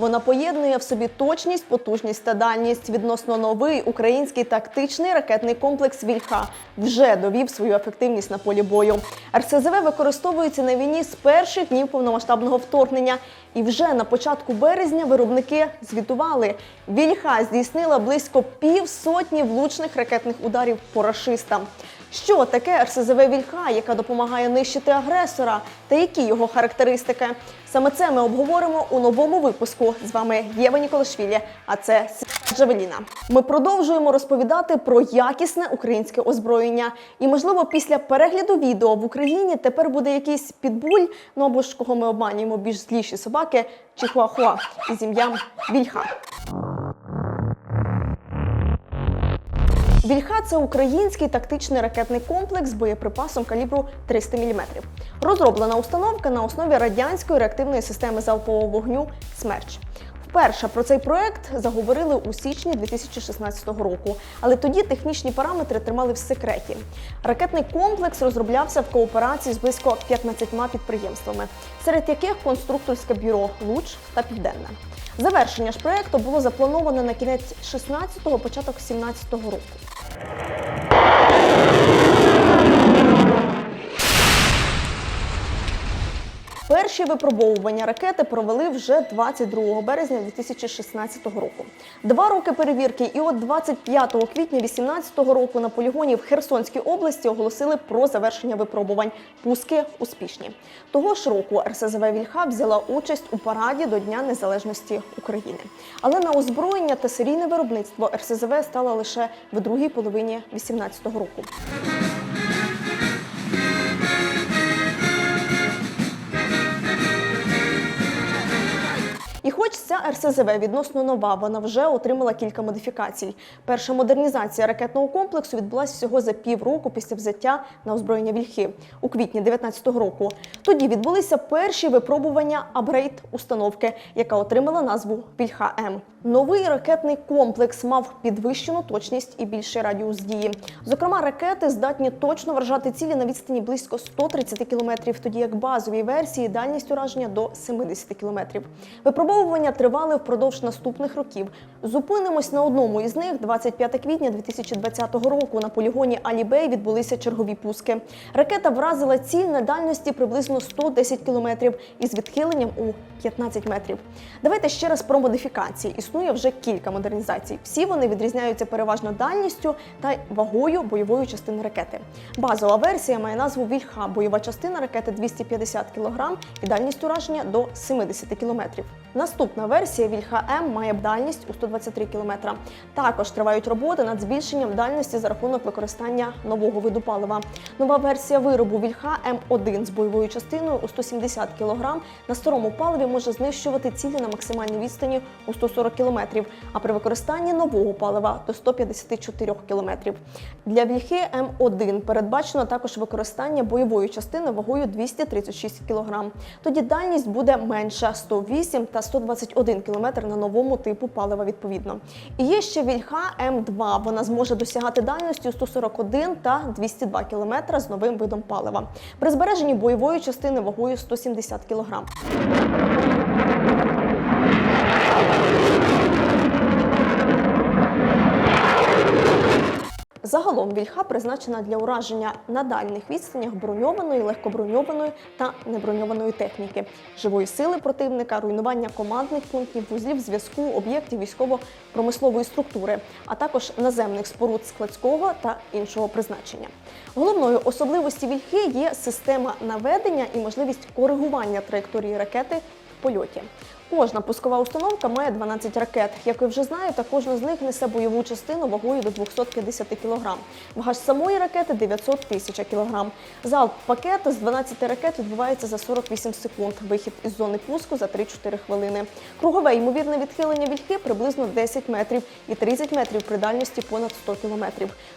Вона поєднує в собі точність, потужність та дальність. Відносно новий український тактичний ракетний комплекс Вільха вже довів свою ефективність на полі бою. РСЗВ використовується на війні з перших днів повномасштабного вторгнення. І вже на початку березня виробники звітували. Вільха здійснила близько півсотні влучних ракетних ударів по рашистам. Що таке РСЗВ Вільха, яка допомагає нищити агресора, та які його характеристики? Саме це ми обговоримо у новому випуску. З вами Єва Ніколашвілі, а це Джавеліна. Ми продовжуємо розповідати про якісне українське озброєння. І, можливо, після перегляду відео в Україні тепер буде якийсь підбуль, ну або ж кого ми обманюємо більш зліші собаки чи хуахуа із ім'ям Вільха. Вільха це український тактичний ракетний комплекс з боєприпасом калібру 300 мм. Розроблена установка на основі радянської реактивної системи залпового вогню Смерч. Вперше про цей проект заговорили у січні 2016 року, але тоді технічні параметри тримали в секреті. Ракетний комплекс розроблявся в кооперації з близько 15 підприємствами, серед яких конструкторське бюро Луч та Південне. Завершення ж проекту було заплановано на кінець 16-го, початок 17-го року. Перші випробовування ракети провели вже 22 березня 2016 року. Два роки перевірки, і от 25 квітня 2018 року на полігоні в Херсонській області оголосили про завершення випробувань. Пуски успішні. Того ж року РСЗВ Вільха взяла участь у параді до Дня Незалежності України. Але на озброєння та серійне виробництво РСЗВ стало лише в другій половині 2018 року. Ця РСЗВ відносно нова, вона вже отримала кілька модифікацій. Перша модернізація ракетного комплексу відбулася всього за півроку після взяття на озброєння вільхи у квітні 2019 року. Тоді відбулися перші випробування апгрейд установки, яка отримала назву Вільха М. Новий ракетний комплекс мав підвищену точність і більший радіус дії. Зокрема, ракети здатні точно вражати цілі на відстані близько 130 кілометрів, тоді як базовій версії дальність ураження до 70 кілометрів. Випробовування тривали впродовж наступних років. Зупинимось на одному із них. 25 квітня 2020 року на полігоні Алібей відбулися чергові пуски. Ракета вразила ціль на дальності приблизно 110 кілометрів із відхиленням у 15 метрів. Давайте ще раз про модифікації. Існує вже кілька модернізацій. Всі вони відрізняються переважно дальністю та вагою бойової частини ракети. Базова версія має назву Вільха. Бойова частина ракети 250 кг і дальність ураження до 70 км. Наступна версія Вільха М має дальність у 123 км. Також тривають роботи над збільшенням дальності за рахунок використання нового виду палива. Нова версія виробу Вільха М1 з бойовою частиною у 170 кг на старому паливі може знищувати цілі на максимальній відстані у 140 км, а при використанні нового палива до 154 км. Для Вільхи М1 передбачено також використання бойової частини вагою 236 кг. Тоді дальність буде менша 108 та 121 км на новому типу палива відповідно. І є ще Вільха М2. Вона зможе досягати дальності у 141 та 202 км з новим видом палива. При збереженні бойової частини вагою 170 кг. Загалом вільха призначена для ураження на дальних відстанях броньованої, легкоброньованої та неброньованої техніки, живої сили противника, руйнування командних пунктів, вузлів зв'язку, об'єктів військово-промислової структури, а також наземних споруд складського та іншого призначення. Головною особливості вільхи є система наведення і можливість коригування траєкторії ракети польоті. Кожна пускова установка має 12 ракет. Як ви вже знаєте, кожна з них несе бойову частину вагою до 250 кг. Вага ж самої ракети 900 тисяч кг. Залп пакета з 12 ракет відбувається за 48 секунд. Вихід із зони пуску за 3-4 хвилини. Кругове ймовірне відхилення вільхи приблизно 10 метрів і 30 метрів при дальності понад 100 км.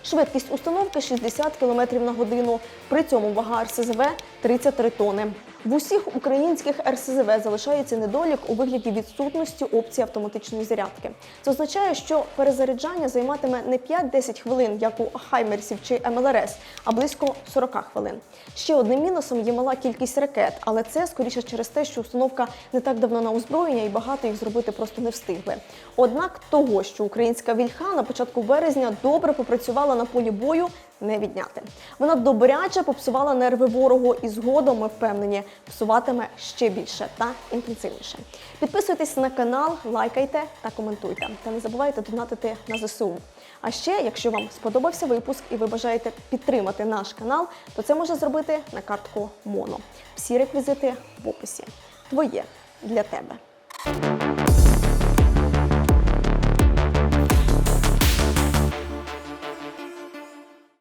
Швидкість установки 60 км на годину. При цьому вага РСЗВ 33 тони. В усіх українських РСЗВ залишається недолік у вигляді відсутності опції автоматичної зарядки. Це означає, що перезаряджання займатиме не 5-10 хвилин, як у Хаймерсів чи МЛРС, а близько 40 хвилин. Ще одним мінусом є мала кількість ракет, але це скоріше через те, що установка не так давно на озброєння і багато їх зробити просто не встигли. Однак того, що українська вільха на початку березня добре попрацювала на полі бою, не відняти. Вона добряче попсувала нерви ворогу, і згодом ми впевнені, псуватиме ще більше та інтенсивніше. Підписуйтесь на канал, лайкайте та коментуйте. Та не забувайте донатити на ЗСУ. А ще, якщо вам сподобався випуск і ви бажаєте підтримати наш канал, то це можна зробити на картку Моно. Всі реквізити в описі. Твоє для тебе.